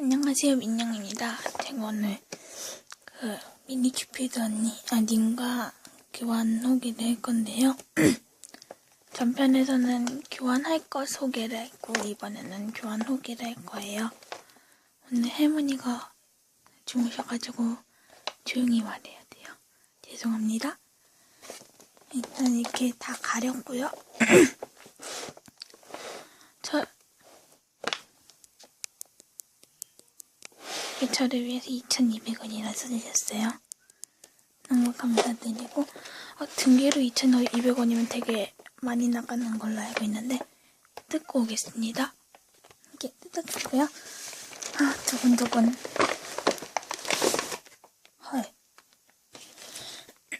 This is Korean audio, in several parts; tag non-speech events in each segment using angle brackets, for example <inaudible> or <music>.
안녕하세요, 민영입니다. 제가 오늘 그 미니 큐피드 언니, 아, 님과 교환 후기를 할 건데요. <clears throat> 전편에서는 교환할 것 소개를 했고, 이번에는 교환 후기를 할 거예요. 오늘 할머니가 주무셔가지고 조용히 말해야 돼요. 죄송합니다. 일단 이렇게 다 가렸고요. <clears throat> 저, 이 저를 위해서 2,200원이나 써주셨어요. 너무 감사드리고, 어, 등기로 2,200원이면 되게 많이 나가는 걸로 알고 있는데, 뜯고 오겠습니다. 이렇게 뜯었고요. 아, 두근두근. 헐.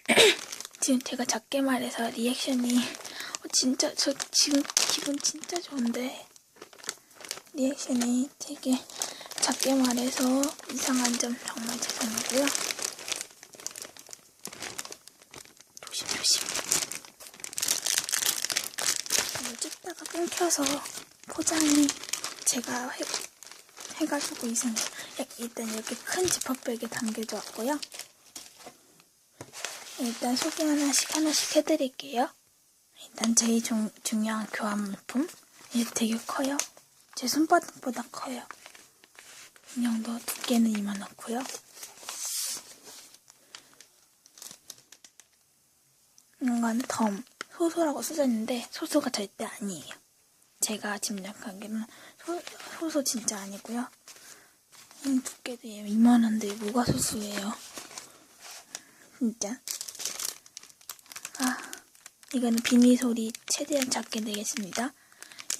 <clears throat> 지금 제가 작게 말해서 리액션이, 어, 진짜, 저 지금 기분 진짜 좋은데, 리액션이 되게 작게 말해서 이상한 점 정말 죄송하고요. 조심조심. 이거 찍다가 끊겨서 포장이 제가 해, 해가지고 이상해. 일단 이렇게 큰 지퍼백에 담겨져 왔고요. 일단 소개 하나씩 하나씩 해드릴게요. 일단 제일 중, 중요한 교환 물품. 이게 되게 커요. 제 손바닥보다 커요. 인형도 두께는 이만하고요. 이거는 덤, 소소라고 써져있는데 소소가 절대 아니에요. 제가 짐작하기로는 소, 소소 진짜 아니고요. 이 두께도 이만한데 뭐가 소소예요. 진짜. 아, 이거는 비닐 소리 최대한 작게 내겠습니다.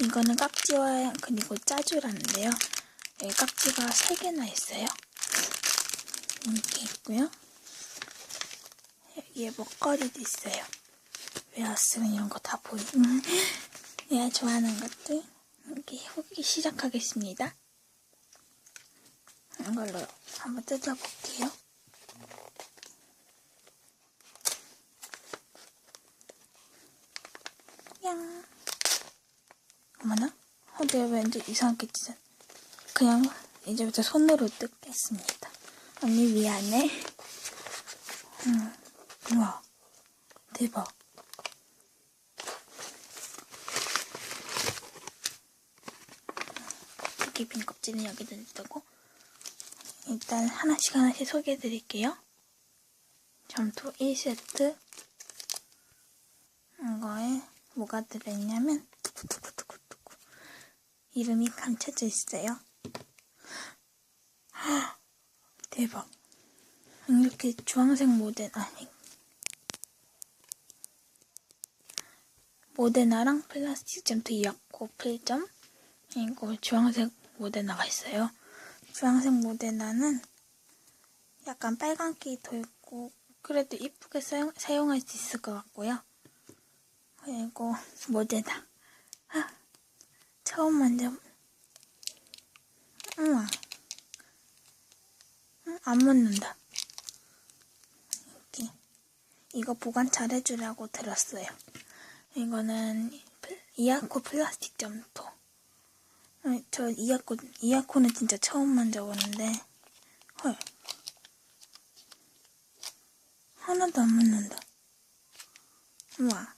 이거는 깍지와 그리고 짜주라는데요. 여기 깍지가 3개나 있어요. 이렇게 있고요. 여기에 먹거리도 있어요. 웨어스는 이런 거 다 보이는 <laughs> 내가 좋아하는 것들 이렇게 후기 시작하겠습니다. 이걸로 한번 뜯어볼게요. 양. 어머나? 어, 내가 왠지 이상하게 찢어. 그냥 이제부터 손으로 뜯겠습니다. 언니 미안해. 음, 우와, 대박. 이렇게 빈 껍질은 여기다 뜯고 일단 하나씩 하나씩 소개해 드릴게요. 점토 1세트 이거에 뭐가 들어있냐면 이름이 감춰져 있어요. <gasps> 대박. 이렇게 주황색 모델, 아니. 모데나랑 플라스틱 점토 이약고 필점, 그리고 주황색 모데나가 있어요. 주황색 모데나는 약간 빨간기 돌고, 그래도 이쁘게 사용, 사용할 수 있을 것 같고요. 그리고 모데나. 아, 처음 만져, 우와. 응, 안 묻는다. 이렇게. 이거 보관 잘 해주라고 들었어요. 이거는 플- 이아코 플라스틱 점토. 어, 저 이아코, 이아코는 진짜 처음 만져보는데, 헐. 하나도 안 묻는다. 우와.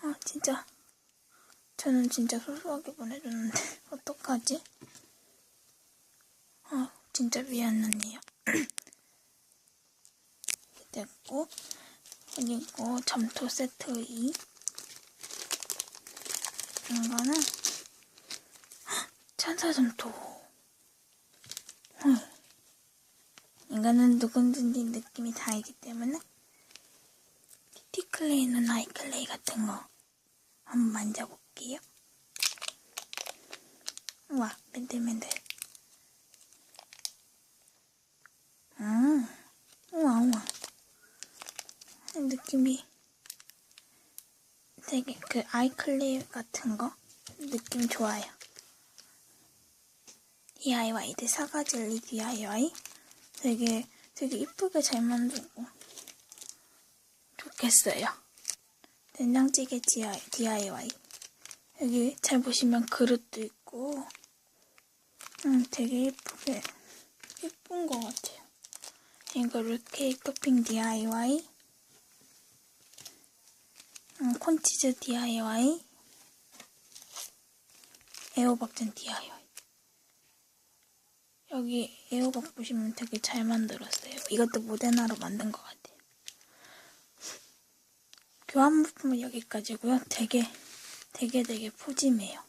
아, 진짜. 저는 진짜 소소하게 보내줬는데, <laughs> 어떡하지? 아, 진짜 미안 언니요. <clears throat> 됐고, 그리고 점토 세트 2. 이거는 헉, 천사 점토. 헐. 이거는 누군지 느낌이 다 알기 때문에 티클레이는 아이클레이 같은 거 한번 만져볼게요. 우와, 맨들맨들. 음, 우와, 우와. 느낌이 되게 그 아이클립 같은 거 느낌 좋아요. DIY들 사과젤리 DIY 되게 되게 이쁘게 잘 만들고 좋겠어요. 된장찌개 DIY 여기 잘 보시면 그릇도 있고 음, 되게 예쁘게, 예쁜 것 같아요. 이거를 케이크 토핑 DIY, 음, 콘치즈 DIY, 에어박전 DIY. 여기 에어박 보시면 되게 잘 만들었어요. 이것도 모데나로 만든 것 같아요. 교환 부품은 여기까지고요. 되게, 되게, 되게 푸짐해요.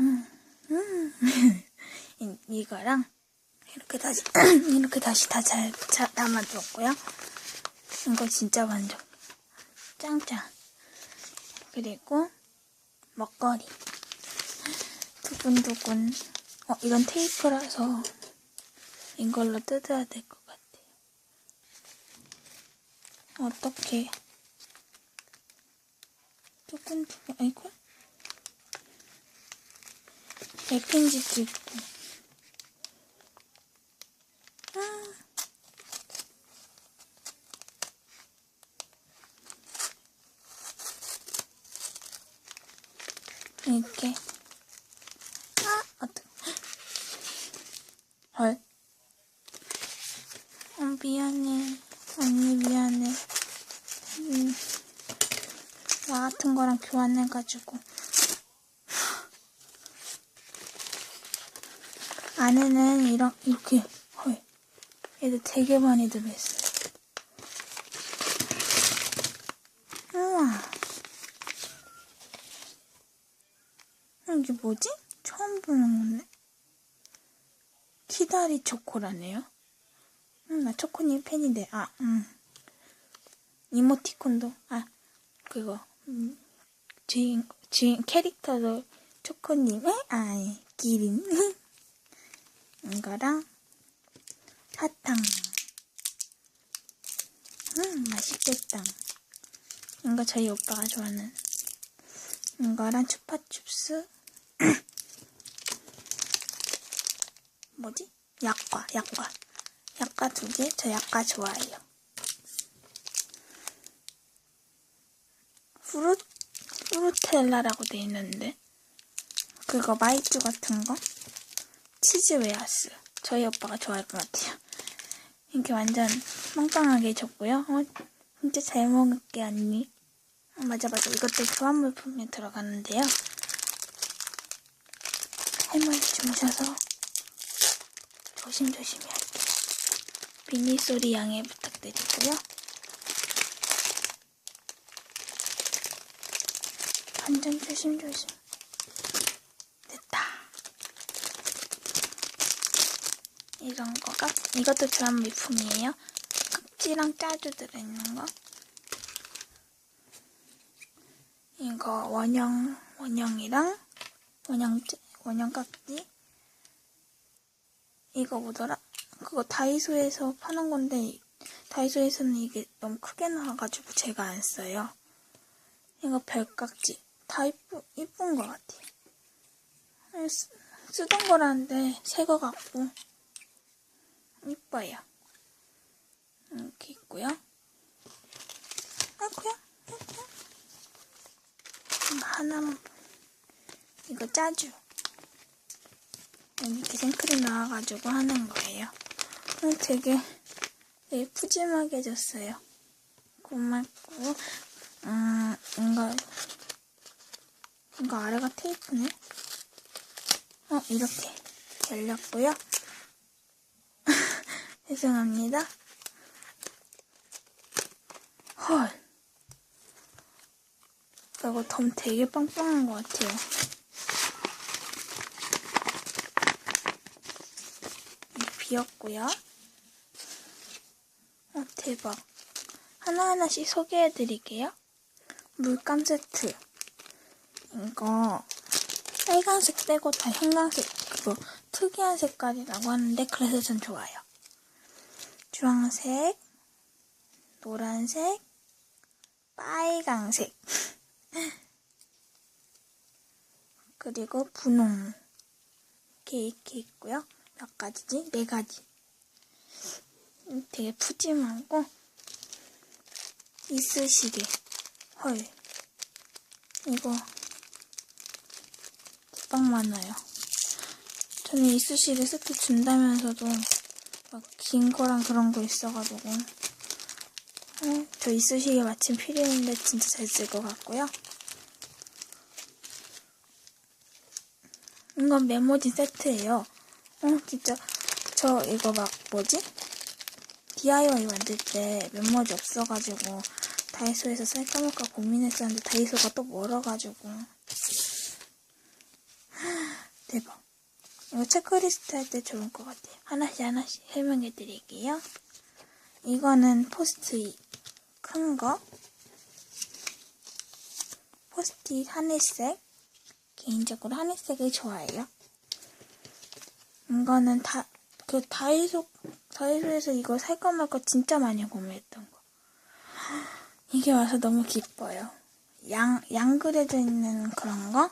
음, 음. <laughs> 이- 이거랑 이렇게 다시 <clears throat> 이렇게 다시 다 잘 담아두었고요. 이거 진짜 만족. 짱짱. 그리고 먹거리. 두근두근. 어 이건 테이프라서 이걸로 뜯어야 될 것 같아요. 어떻게? 두근두근. 아이고. 백핑지도 있고. 아. 이렇게. 아, 어떡. 헐. 어, 미안해. 언니 미안해. 음, 나 같은 거랑 교환해가지고. 안에는 이런, 이렇게, 헐. 얘도 되게 많이 들어있어요. 우와. 어, 이게 뭐지? 처음 보는 건데. 키다리 초코라네요. 음, 나 초코님 팬인데, 아, 음. 이모티콘도, 아, 그거, 음, 주인, 주인, 캐릭터도 초코님의, 아니, 기린. <laughs> 이거랑, 사탕. 음, 맛있겠다. 이거 저희 오빠가 좋아하는. 이거랑 추파춥스. <clears throat> 뭐지? 약과, 약과. 약과 두 개? 저 약과 좋아해요. 프루, 프루텔라라고 돼 있는데. 그거 마이쮸 같은 거? 치즈 웨하스. 저희 오빠가 좋아할 것 같아요. 이렇게 완전 빵빵하게 줬고요. 어, 진짜 잘 먹을게, 언니. 어, 맞아, 맞아. 이것도 교환 물품에 들어가는데요. 할머니 주무셔서 조심조심히 할게요. 비니 소리 양해 부탁드리고요. 완전 조심조심. 됐다. 이런 거가 이것도 교환 물품이에요. 깍지랑 짜주 들어있는 거. 이거 원형 원형이랑 원형 짜- 원형 깍지. 이거 뭐더라? 그거 다이소에서 파는 건데 다이소에서는 이게 너무 크게 나와가지고 제가 안 써요. 이거 별깍지 다 이쁘, 이쁜 것 같아요. 쓰, 쓰던 거라는데 새 거 같고 이뻐요. 이렇게 있고요. 아이고야. 이거 하나만 이거 짜주. 여기 이렇게 생크림 나와가지고 하는 거예요. 어, 되게 되게 푸짐하게 줬어요. 고맙고, 음, 이거 이거 아래가 테이프네. 어 이렇게 열렸고요. 죄송합니다. 헐. 이거 덤 되게 빵빵한 것 같아요. 비었고요. 어, 대박. 하나하나씩 소개해 드릴게요. 물감 세트. 이거 빨간색 빼고 다 형광색 그거 특이한 색깔이라고 하는데 그래서 전 좋아요. 주황색, 노란색, 빨강색 <laughs> 그리고 분홍 이렇게 이렇게 있고요. 몇 가지지? 네 가지. 음, 되게 푸짐하고 이쑤시개. 헐. 이거 대박 많아요. 저 저는 이쑤시개 세트 준다면서도 막 긴 거랑 그런 거 있어가지고 어, 저 이쑤시개 마침 필요했는데 진짜 잘 쓸 것 같고요. 이건 메모지 세트예요. 어 진짜 저 이거 막 뭐지? DIY 만들 때 메모지 없어가지고 다이소에서 살까 말까 고민했었는데 다이소가 또 멀어가지고 대박. 이거 체크리스트 할 때 좋을 것 같아요. 하나씩 하나씩 설명해 드릴게요. 이거는 포스트잇 큰 거. 포스트잇 하늘색. 개인적으로 하늘색을 좋아해요. 이거는 다, 그 다이소, 다이소에서 이거 살까 말까 진짜 많이 구매했던 거. 이게 와서 너무 기뻐요. 양, 양 그려져 있는 그런 거.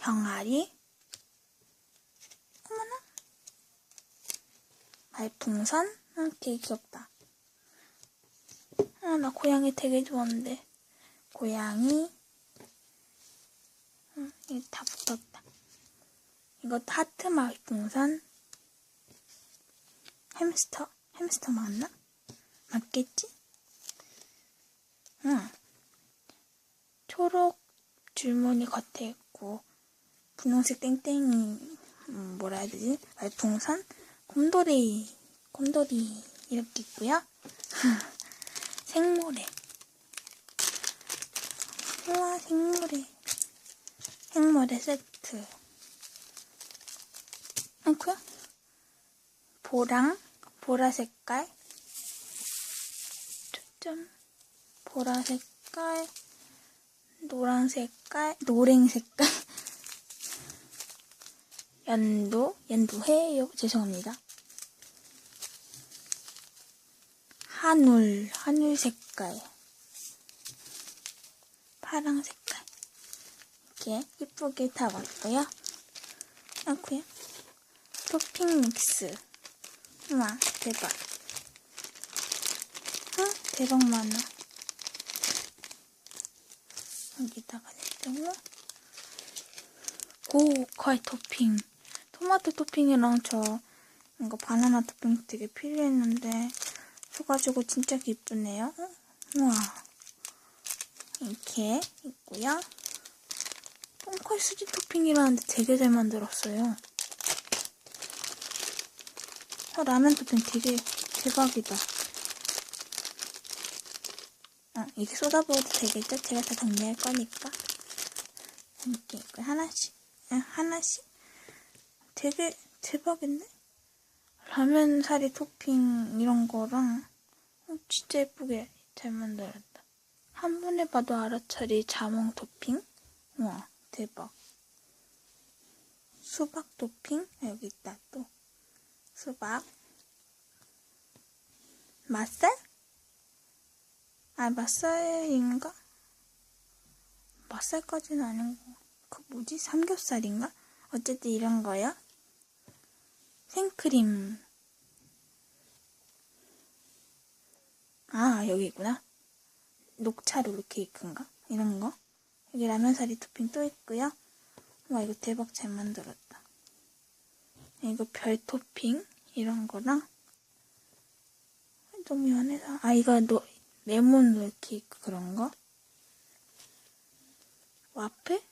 병아리. 어머나. 말풍선. 응, 되게 귀엽다. 아, 나 고양이 되게 좋아하는데. 고양이. 응, 이거 다 붙었다. 이거 하트 말풍선. 햄스터. 햄스터 맞나? 맞겠지? 응. 초록 줄무늬 겉에 있고, 분홍색 땡땡이, 음, 뭐라 해야 되지? 말풍선? 곰돌이, 곰돌이, 이렇게 있고요 <laughs> 생모래. 우와, 생모래. 생모래 세트. 아이쿠야. 보랑, 보라 색깔. 초점. 보라 색깔. 노란 색깔, 노랭 색깔. 연도, 연도해요. 죄송합니다. 한울, 한울 색깔. 파랑 색깔. 이렇게 이쁘게 다 왔고요. 아구야. 토핑 믹스. 우와, 대박. 어? 대박 많아. 여기다가 냈고 고퀄 토핑. 토마토 토핑이랑 저 이거 바나나 토핑 되게 필요했는데 써가지고 진짜 기쁘네요. 어? 우와. 이렇게 있고요. 똥컬 수지 토핑이라는데 되게 잘 만들었어요. 어, 라면 토핑 되게 대박이다. 어, 이게 쏟아부어도 되겠죠? 제가 다 정리할 거니까. 이렇게 있고 하나씩, 아, 하나씩. 되게 대박인데? 라면 사리 토핑 이런 거랑 어, 진짜 예쁘게 잘 만들었다. 한 번에 봐도 알아차리 자몽 토핑? 우와, 대박. 수박 토핑? 여기 있다, 또. 수박. 맛살? 아, 맛살인가? 맛살까지는 아닌 거. 그 뭐지? 삼겹살인가? 어쨌든 이런 거요. 생크림. 아, 여기 있구나. 녹차 롤케이크인가? 이런 거. 여기 라면사리 토핑 또 있고요. 와, 이거 대박 잘 만들었다. 이거 별 토핑 이런 거랑 너무 연해서 아 이거 노, 레몬 롤케이크 그런 거 와플?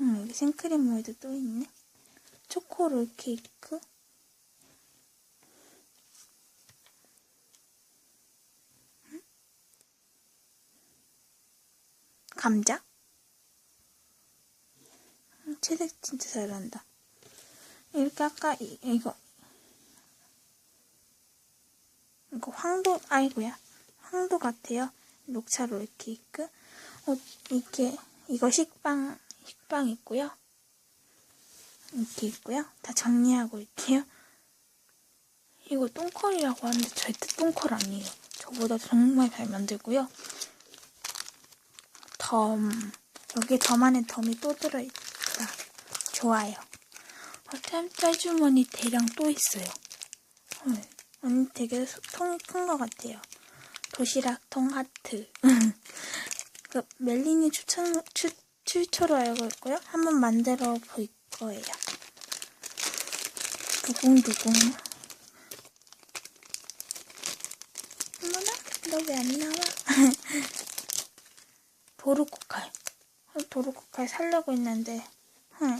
음, 여기 생크림 모이도 또 있네. 초코 롤 케이크. 음? 감자? 음, 채색 진짜 잘한다. 이렇게 아까 이, 이거 이거 황도 아이고야 황도 같아요. 녹차 롤케이크. 어, 이게 이거 식빵 식빵 있고요. 이렇게 있고요. 다 정리하고 있게요. 이거 똥컬이라고 하는데 절대 똥컬 아니에요. 저보다 정말 잘 만들고요. 덤 여기 덤 안에 덤이 또 들어있다. 좋아요. 어, 템짤주머니 대량 또 있어요. 어, 언니 되게 소- 통이 큰 것 같아요. 도시락 통 하트. <laughs> 그 멜린이 추천 추, 출처로 알고 있고요. 한번 만들어 볼 거예요. 두공두공. 어머나, 너 왜 안 나와? 도루코칼. 어, 도루코칼 살려고 했는데, 응.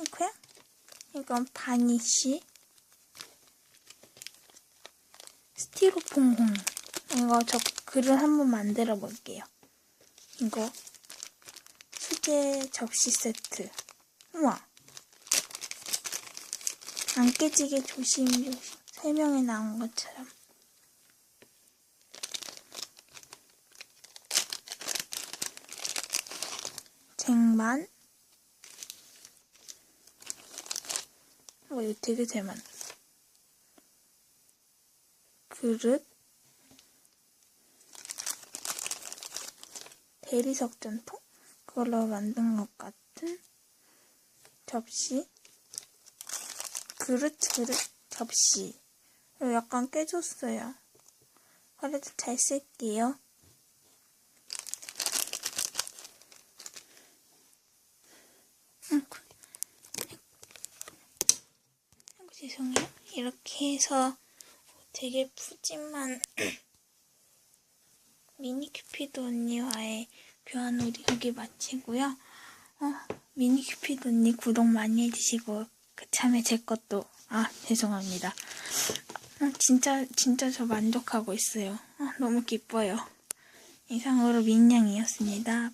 이거야? 이건 바니쉬. 스티로폼 홍. 이거 저 글을 한번 만들어 볼게요. 이거 수제 접시 세트. 우와. 안 깨지게 조심조심. 설명에 나온 것처럼. 쟁반. 어, 이거 되게 잘 만들었어. 그릇. 대리석 전통? 그걸로 만든 것 같은 접시. 그릇, 그릇, 접시. 약간 깨졌어요. 그래도 잘 쓸게요. 아이고, 아이고, 죄송해요. 이렇게 해서 되게 푸짐한 미니 큐피드 언니와의 교환 놀이 여기 마치고요. 어, 미니 큐피드 언니 구독 많이 해주시고 그참에 제 것도 아 죄송합니다. 어, 진짜 진짜 저 만족하고 있어요. 어, 너무 기뻐요. 이상으로 민양이었습니다.